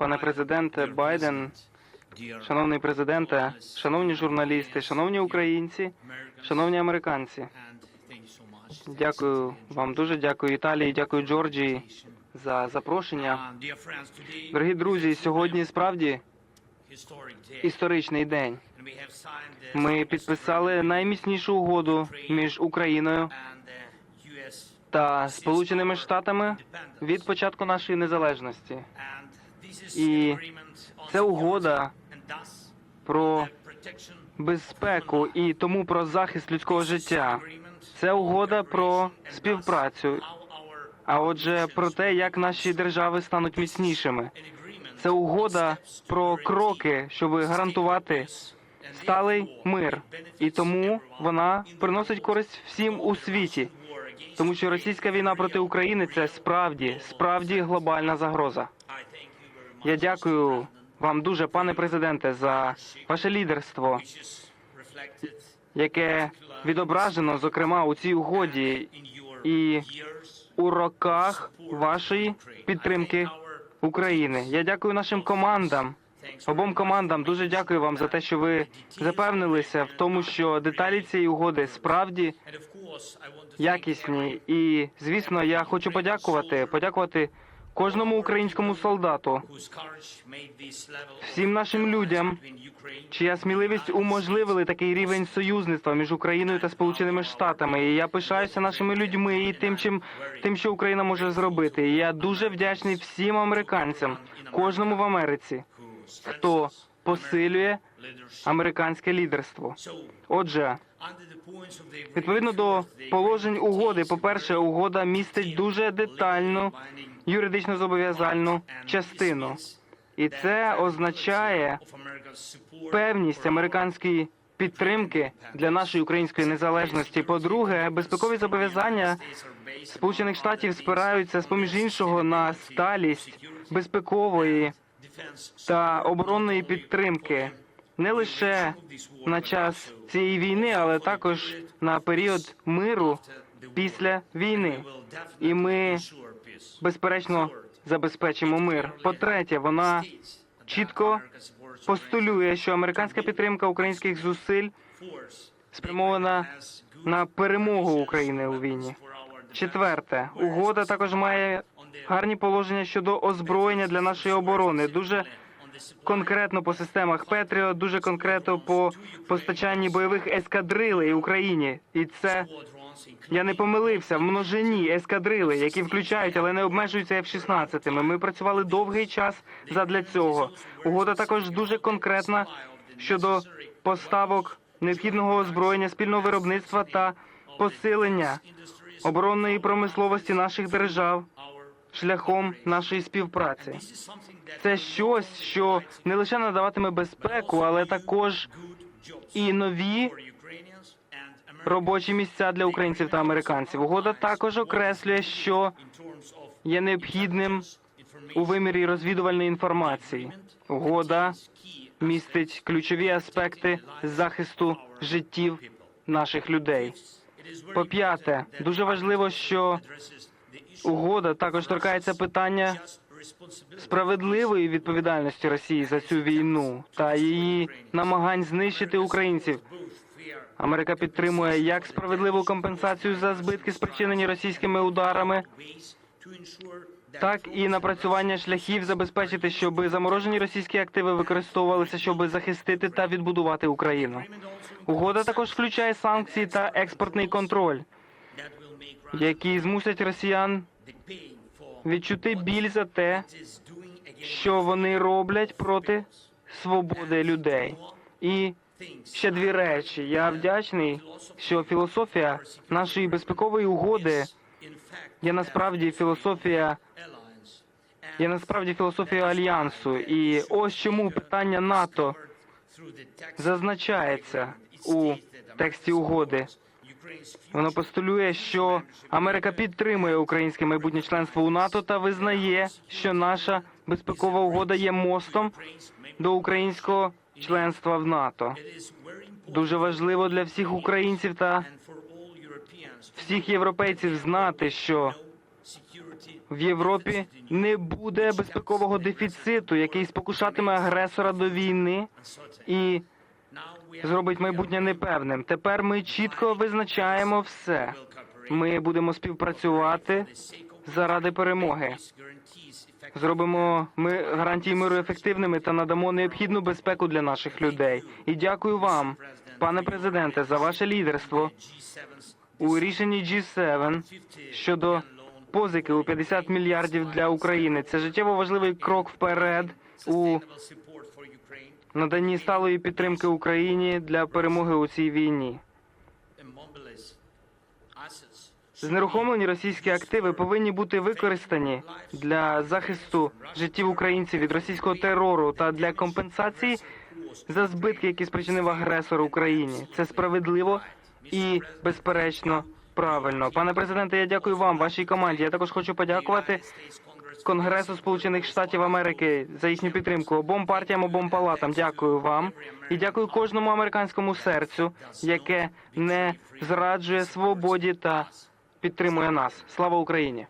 пане президенте Байден, шановний президенте, шановні журналісти, шановні українці, шановні американці. Дякую вам дуже дякую Італії, дякую Джорджії за запрошення. Дорогі друзі, сьогодні справді історичний день. Ми підписали найміцнішу угоду між Україною та Сполученими Штатами від початку нашої незалежності. І це угода Про безпеку і тому про захист людського життя. Це угода про співпрацю. А отже, про те, як наші держави стануть міцнішими. Це угода про кроки, щоб гарантувати сталий мир, і тому вона приносить користь всім у світі, тому що російська війна проти України це справді справді глобальна загроза. Я дякую вам дуже, пане президенте, за ваше лідерство, яке відображено, зокрема, у цій угоді і у роках вашої підтримки України. Я дякую нашим командам, обом командам. Дуже дякую вам за те, що ви запевнилися в тому, що деталі цієї угоди справді якісні. І звісно, я хочу подякувати, подякувати кожному українському солдату, всім нашим людям, чия сміливість уможливили такий рівень союзництва між Україною та Сполученими Штатами. І я пишаюся нашими людьми і тим, чим тим, що Україна може зробити. І я дуже вдячний всім американцям, кожному в Америці, хто посилює американське лідерство. Отже, відповідно до положень угоди, по-перше, угода містить дуже детальну юридично зобов'язальну частину, і це означає певність американської підтримки для нашої української незалежності. По-друге, безпекові зобов'язання Сполучених Штатів спираються з поміж іншого на сталість безпекової та оборонної підтримки не лише на час цієї війни, але також на період миру після війни. І ми безперечно забезпечимо мир. По-третє, вона чітко постулює, що американська підтримка українських зусиль спрямована на перемогу України у війні. Четверте, угода також має гарні положення щодо озброєння для нашої оборони. Дуже конкретно по системах Петріо, дуже конкретно по постачанні бойових ескадрилей Україні, і це я не помилився в множині ескадрили, які включають, але не обмежуються F-16. Ми працювали довгий час задля цього. Угода також дуже конкретна щодо поставок необхідного озброєння, спільного виробництва та посилення оборонної промисловості наших держав шляхом нашої співпраці. Це щось, що не лише надаватиме безпеку, але також і нові робочі місця для українців та американців. Угода також окреслює, що є необхідним у вимірі розвідувальної інформації. Угода містить ключові аспекти захисту життів наших людей. По п'яте, дуже важливо, що угода також торкається питання справедливої відповідальності Росії за цю війну та її намагань знищити українців. Америка підтримує як справедливу компенсацію за збитки, спричинені російськими ударами, так і напрацювання шляхів забезпечити, щоб заморожені російські активи використовувалися, щоб захистити та відбудувати Україну. Угода також включає санкції та експортний контроль, які змусять росіян відчути біль за те, що вони роблять проти свободи людей. І ще дві речі. Я вдячний, що філософія нашої безпекової угоди є насправді філософія, є насправді філософія альянсу. І ось чому питання НАТО зазначається у тексті угоди. Воно постулює, що Америка підтримує українське майбутнє членство у НАТО та визнає, що наша безпекова угода є мостом до українського членства в НАТО. Дуже важливо для всіх українців та всіх європейців знати, що в Європі не буде безпекового дефіциту, який спокушатиме агресора до війни і зробить майбутнє непевним. Тепер ми чітко визначаємо все. Ми будемо співпрацювати заради перемоги. Зробимо ми гарантії миру ефективними та надамо необхідну безпеку для наших людей. І дякую вам, пане президенте, за ваше лідерство у рішенні G7 щодо позики у 50 мільярдів для України. Це життєво важливий крок вперед у наданні сталої підтримки Україні для перемоги у цій війні. Знерухомлені російські активи повинні бути використані для захисту життів українців від російського терору та для компенсації за збитки, які спричинив агресор Україні. Це справедливо і безперечно правильно. Пане президенте, я дякую вам, вашій команді. Я також хочу подякувати Конгресу Сполучених Штатів Америки за їхню підтримку. Обом партіям, обом палатам. Дякую вам і дякую кожному американському серцю, яке не зраджує свободі та підтримує нас. Слава Україні!